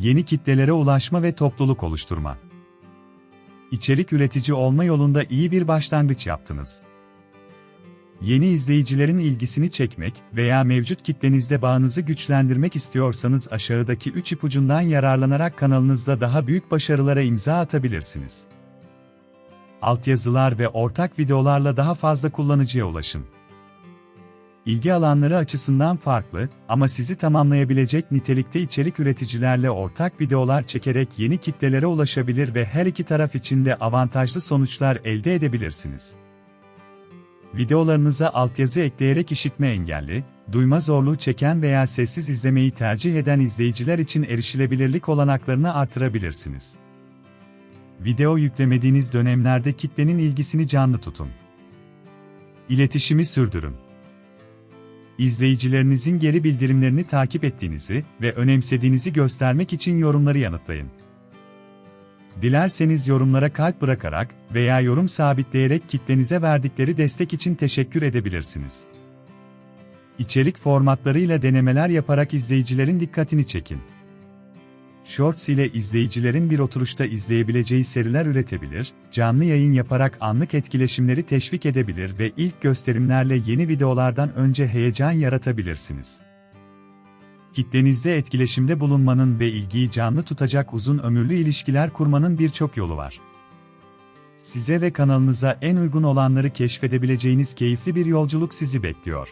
Yeni kitlelere ulaşma ve topluluk oluşturma. İçerik üretici olma yolunda iyi bir başlangıç yaptınız. Yeni izleyicilerin ilgisini çekmek veya mevcut kitlenizde bağınızı güçlendirmek istiyorsanız aşağıdaki 3 ipucundan yararlanarak kanalınızda daha büyük başarılara imza atabilirsiniz. Altyazılar ve ortak videolarla daha fazla kullanıcıya ulaşın. İlgi alanları açısından farklı ama sizi tamamlayabilecek nitelikte içerik üreticilerle ortak videolar çekerek yeni kitlelere ulaşabilir ve her iki taraf için de avantajlı sonuçlar elde edebilirsiniz. Videolarınıza altyazı ekleyerek işitme engelli, duyma zorluğu çeken veya sessiz izlemeyi tercih eden izleyiciler için erişilebilirlik olanaklarını artırabilirsiniz. Video yüklemediğiniz dönemlerde kitlenin ilgisini canlı tutun. İletişimi sürdürün. İzleyicilerinizin geri bildirimlerini takip ettiğinizi ve önemsediğinizi göstermek için yorumları yanıtlayın. Dilerseniz yorumlara kalp bırakarak veya yorum sabitleyerek kitlenize verdikleri destek için teşekkür edebilirsiniz. İçerik formatlarıyla denemeler yaparak izleyicilerin dikkatini çekin. Shorts ile izleyicilerin bir oturuşta izleyebileceği seriler üretebilir, canlı yayın yaparak anlık etkileşimleri teşvik edebilir ve ilk gösterimlerle yeni videolardan önce heyecan yaratabilirsiniz. Kitlenizde etkileşimde bulunmanın ve ilgiyi canlı tutacak uzun ömürlü ilişkiler kurmanın birçok yolu var. Size ve kanalınıza en uygun olanları keşfedebileceğiniz keyifli bir yolculuk sizi bekliyor.